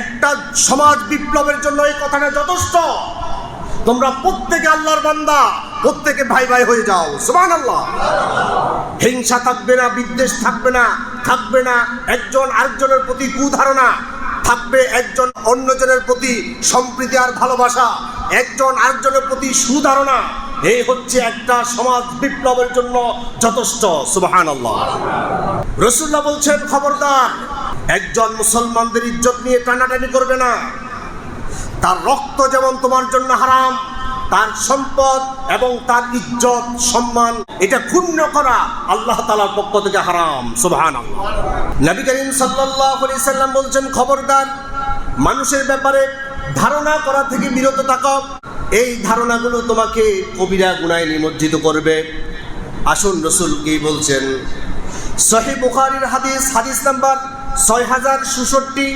একটা সমাজ বিপ্লবের জন্য এই কথাটা যথেষ্ট। তোমরা প্রত্যেকে আল্লাহর বান্দা, প্রত্যেকে ভাই ভাই হয়ে যাও। সুমান আল্লাহ হিংসা থাকবে না, বিদ্বেষ থাকবে না থাকবে না। একজন আরেকজনের প্রতি কুধারণা, থাকবে একজন অন্যজনের প্রতি সম্প্রীতি আর ভালোবাসা, একজন আরেকজনের প্রতি সুধারণা। এই হচ্ছে একটা সমাজ বিপ্লবের জন্য যথেষ্ট। সুবাহান আল্লাহ রসুল্লাহ বলছেন, খবরদার একজন মুসলমানদের ইজ্জত নিয়ে টানাটানি করবে না। তার রক্ত যেমন তোমার জন্য হারাম, তার সম্পদ এবং তার ইজ্জত, সম্মান, এটা ক্ষুণ্ণ করা আল্লাহ তালার পক্ষ থেকে হারাম। সুবহান নবী করিম সাল্লাম বলছেন, খবরদার, মানুষের ব্যাপারে ধারণা করা থেকে বিরত থাকো। এই ধারণাগুলো তোমাকে কবিরা গুনায় নিমজ্জিত করবে। আসুন রসুল কি বলছেন? সহি বুখারীর হাদিস হাদিস নাম্বার ছয় হাজার সুষট্টি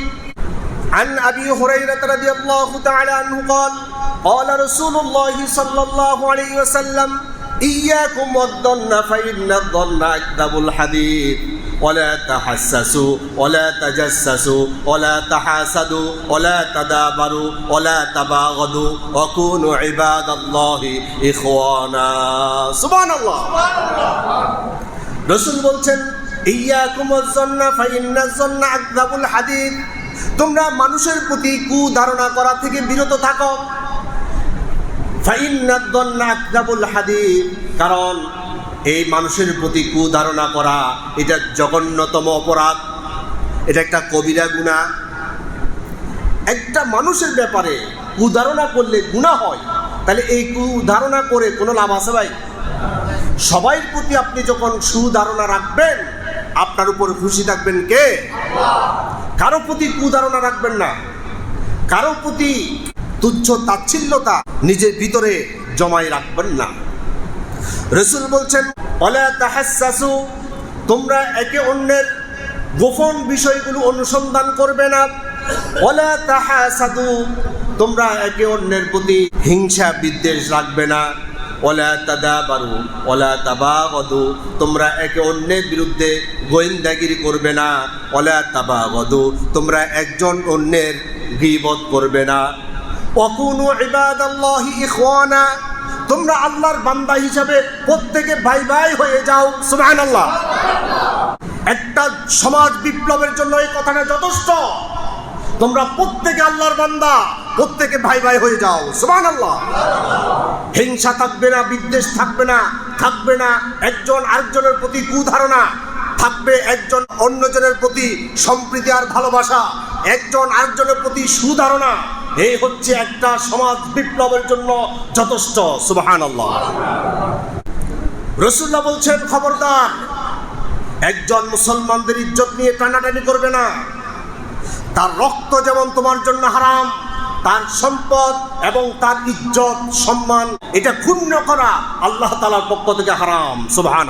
عن أبي هريرة رضي الله تعالى عنه قال قال رسول الله صلى الله عليه وسلم إياكم والظن فإن الظن أكذب الحديث ولا تحسسوا ولا تجسسوا ولا تحاسدوا ولا تدابروا ولا تباغضوا وكونوا عباد الله إخوانا سبحان الله রসুল বলছেন তোমরা মানুষের প্রতি কুধারণা করা থেকে বিরত থাকো। কারণ এই মানুষের প্রতি কুধারণা করা, এটা জঘন্যতম অপরাধ। এটা একটা কবিরা গুণা। একটা মানুষের ব্যাপারে কুধারণা করলে গুণা হয়, তাহলে এই কুধারণা করে কোনো লাভ আছে ভাই? সবাই প্রতি আপনি যখন সুধারণা রাখবেন আপনার উপর খুশি থাকবেন কে? কারও প্রতি কুধারণা রাখবেন না। কারও প্রতি তুচ্ছ তাচ্ছিল্যতা নিজের ভিতরে জমাই রাখবেন না। রসুল বলছেন তোমরা একে অন্যের গোপন বিষয়গুলো অনুসন্ধান করবে না। অলা তাহাসাদু, তোমরা একে অন্যের প্রতি হিংসা বিদ্বেষ রাখবে না। ওলা তাদা বারু ওলা তাবাগদু, তোমরা একে অন্যের বিরুদ্ধে গোয়েন্দাগিরি করবে না। ওলা তাবাগদু, তোমরা একজন অন্যের গিবত করবে না। অকুনু ইবাদাল্লাহি ইখওয়ানা, তোমরা আল্লাহর বান্দা হিসাবে প্রত্যেকে ভাই ভাই হয়ে যাও। সুবহানাল্লাহ। একটা সমাজ বিপ্লবের জন্য এই কথাটা যথেষ্ট। তোমরা প্রত্যেকে আল্লাহর বান্দা, প্রত্যেকে ভাই ভাই হয়ে যাও। সুমান আল্লাহ হিংসা থাকবে না, বিদ্বেষ থাকবে না থাকবে না একজন আরেকজনের প্রতি কুধারণা, থাকবে একজন অন্যজনের প্রতি সম্প্রীতি আর ভালোবাসা, একজন আরেকজনের প্রতি সুধারণা। এই হচ্ছে একটা সমাজ বিপ্লবের জন্য যথেষ্ট সুবাহান আল্লাহ রসুল্লাহ বলছেন, খবরদার, একজন মুসলমানদের ইজ্জত নিয়ে টানাটানি করবে না। তার রক্ত যেমন তোমার জন্য হারাম তার সম্পদ এবং তার ইজ্জত সম্মান এটা ক্ষুণ্ণ করা আল্লাহ তালার পক্ষ থেকে হারাম সুবহান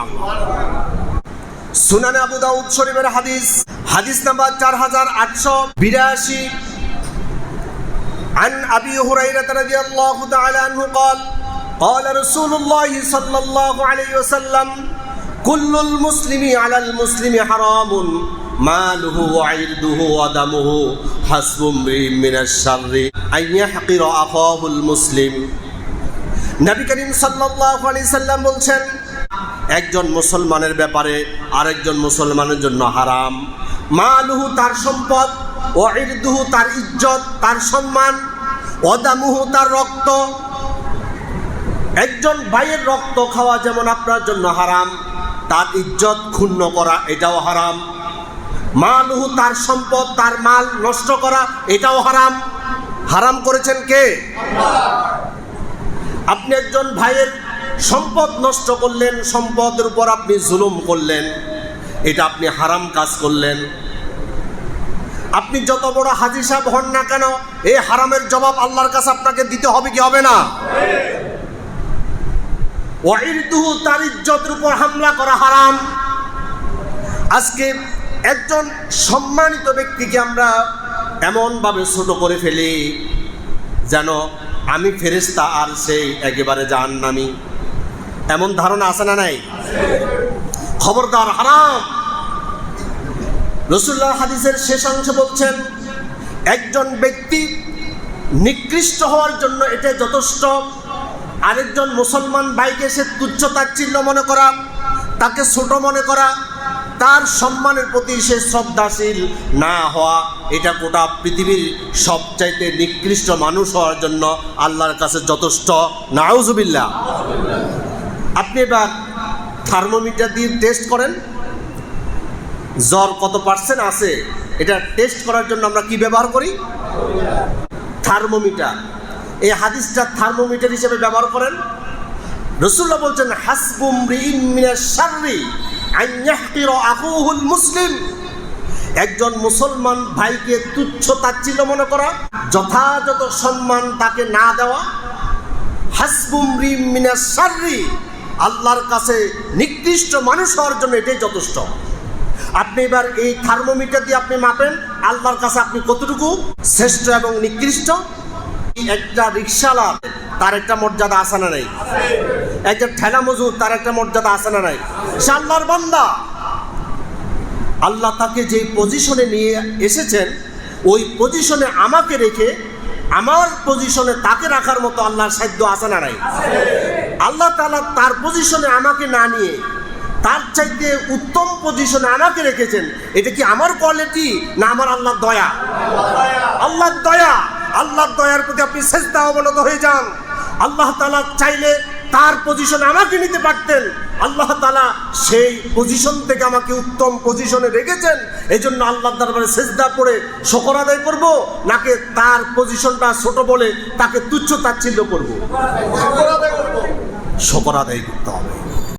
সুনানে আবু দাউদ শরীফের হাদিস হাদিস নাম্বার চার হাজার আটশো বিরাশি عن أبي هريرة رضي الله تعالى عنه قال قال رسول الله صلى الله عليه وسلم كل المسلم على المسلم حرام মুসলিম। সাল্লাম বলছেন, একজন মুসলমানের ব্যাপারে আরেকজন মুসলমানের জন্য হারাম। মা লুহু তার সম্পদ ওয়াইলদুহু তার ইজ্জত, তার সম্মান অদামুহু তার রক্ত। একজন ভাইয়ের রক্ত খাওয়া যেমন আপনার জন্য হারাম, তার ইজ্জত ক্ষুণ্ণ করা এটাও হারাম। মালুহু তার সম্পদ, তার মাল নষ্ট করা, এটাও হারাম। হারাম করেছেন কে? আপনি একজন ভাইয়ের সম্পদ নষ্ট করলেন, সম্পদের উপর আপনি জুলুম করলেন, এটা আপনি হারাম কাজ করলেন। আপনি যত বড় হাজি সাহেব হন না কেন এই হারামের জবাব আল্লাহর কাছে আপনাকে দিতে হবে কি হবে না? ওয়াইরদুহু তার ইজ্জতের উপর হামলা করা হারাম। আজকে একজন সম্মানিত ব্যক্তিকে আমরা এমনভাবে ছোট করে ফেলি যেন আমি ফেরেস্তা আর সেই একেবারে যান নামি এমন ধারণা আছে না নাই? খবরদার, হারাম। রসুল্লাহ হাদিসের শেষ অংশ বলছেন, একজন ব্যক্তি নিকৃষ্ট হওয়ার জন্য এটা যথেষ্ট। আরেকজন মুসলমান ভাইকে সে তুচ্ছ তাচ্ছিল্য মনে করা, তাকে ছোট মনে করা তার সম্মানের প্রতি সে শ্রদ্ধাশীল না হওয়া, এটা গোটা পৃথিবীর সবচাইতে নিকৃষ্ট মানুষ হওয়ার জন্য আল্লাহর কাছে যথেষ্ট। নাউজুবিল্লা আপনি এবার থার্মোমিটার দিয়ে টেস্ট করেন। জ্বর কত পার্সেন্ট আছে? এটা টেস্ট করার জন্য আমরা কি ব্যবহার করি? থার্মোমিটার। এই হাদিসটা থার্মোমিটার হিসেবে ব্যবহার করেন। রসুল্লাহ বলছেন, হাসবুম রিইন মিনাশ আখুহুল মুসলিম। একজন মুসলমান ভাইকে তুচ্ছ তাচ্ছিল্য মনে করা, যথাযথ সম্মান তাকে না দেওয়া, হাসবুম রিম মিনাশ আল্লাহর কাছে নিকৃষ্ট মানুষ হওয়ার জন্য এটাই যথেষ্ট। আপনি এবার এই থার্মোমিটার দিয়ে আপনি মাপেন, আল্লাহর কাছে আপনি কতটুকু? শ্রেষ্ঠ এবং নিকৃষ্ট? একটা রিক্সাওয়ালা তার একটা মর্যাদা আছে না নাই? একটা ঠেলা মজুর, তার একটা মর্যাদা আছে না নাই? সে আল্লাহর বান্দা। আল্লাহ তাকে যে পজিশনে নিয়ে এসেছেন, ওই পজিশনে আমাকে রেখে আমার পজিশনে তাকে রাখার মতো আল্লাহর সাধ্য আছে না নাই? আল্লাহ তালা তার পজিশনে আমাকে না নিয়ে তার চাইতে উত্তম পজিশনে আমাকে রেখেছেন, এটা কি আমার কোয়ালিটি না আমার আল্লাহর দয়া? আল্লাহর দয়া। আল্লাহর দয়ার প্রতি আপনি সেজদা অবনত হয়ে যান। আল্লাহ তালা চাইলে তার পজিশন আমাকে নিতে পারতেন। আল্লাহ তালা সেই পজিশন থেকে আমাকে উত্তম পজিশনে রেখেছেন। এই জন্য আল্লাহ দরবারে সেজদা করে শকর আদায় করব, নাকি তার পজিশনটা ছোট বলে তাকে তুচ্ছ তাচ্ছিল্য করব। শকর আদায় করতে হবে।